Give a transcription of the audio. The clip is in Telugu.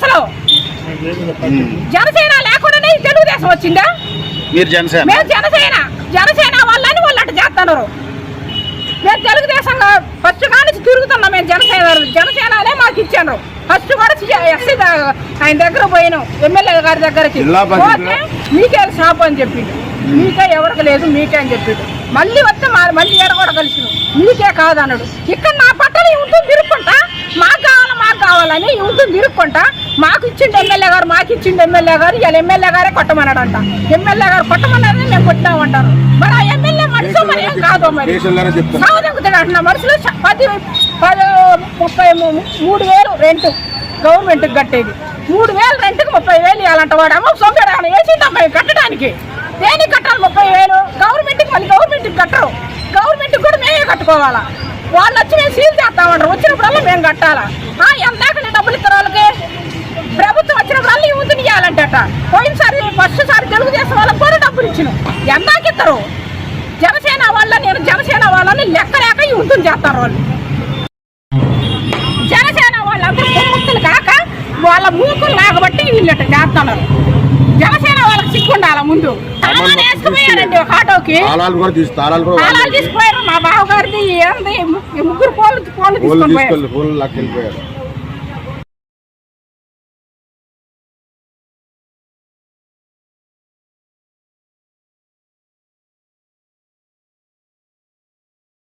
అసలు? జనసేన లేకుండానే తెలుగుదేశం వచ్చిందా? మీరు జనసేన? మేము జనసేన. జనసేన వాళ్ళని వాళ్ళు అట్ట చేస్తున్నారు. మేము తెలుగుదేశంగా ఫస్ట్ కానీ తిరుగుతున్నాం మేము జనసేన జనసేననే మాకు ఇచ్చాను ఫస్ట్ కూడా ఎస్సీ ఆయన దగ్గర పోయినాం ఎమ్మెల్యే గారి దగ్గరకి పోతే మీకే షాప్ అని చెప్పిండు. మీకే ఎవరికి లేదు మీకే అని చెప్పిండు. మళ్ళీ వస్తే మా మళ్ళీ ఏడ కూడా కలిసిన మీకే కాదన్నాడు. ఇక్కడ నా పట్టణ ఉంటుంది తిరుక్కుంటా? మాకు కావాలి మాకు కావాలని ఉంటుంది తిరుక్కుంటా? గారు మాకు ఇచ్చిండు ఎమ్మెల్యే గారు ఇలా ఎమ్మెల్యే గారే కొట్టమన్నాడంట. ఎమ్మెల్యే గారు కొట్టమన్నారని మేము కొట్టామంటారు మరి ఆ ఎమ్మెల్యే మనుషులు మరి ఏం కాదు మరి? సాగుదొక్కుతాడు అంటున్నా మనుషులు చ- పది పది ముప్పై మూడు వేలు రెంట్ గవర్నమెంట్కి కట్టేది. మూడు వేలు రెంట్కి ముప్పై వేలు ఇవ్వాలంట వాడు. అమ్మ సొంతడు ఆయన వేసిందమ్మా కట్టడానికి? దేనికి కట్టాలి ముప్పై వేలు? గవర్నమెంట్కి మళ్ళీ గవర్నమెంట్కి కట్టరు. గవర్నమెంట్కి కూడా మేమే కట్టుకోవాలా? వాళ్ళు వచ్చి మేము సీల్ చేస్తామంటారు. వచ్చినప్పుడల్లా మేము కట్టాలా? ఎందాక డబ్బులు ఇస్తారు వాళ్ళకి ఫస్ట్ సారి తెలుగుదేశం వాళ్ళకి కూడా డబ్బులు ఇచ్చిన. ఎందాక ఇస్తారు? జనసేన వాళ్ళ నేను జనసేన వాళ్ళని లెక్క లేక యుద్ధం చేస్తారు వాళ్ళు. జనసేన వాళ్ళందరూ కొమ్ముతులు కాక వాళ్ళ మూకులు లేకబట్టి వీళ్ళట చేస్తున్నారు. జనసేన వాళ్ళకి సిగ్గుండాల ముందు? వేసుకుపోయారండి ఒక ఆటోకి. తాళాలు వాళ్ళు తీసుకుపోయారు మా బావగారిది ఏంది ముగ్గురు పోలు పోలు ఫోన్లు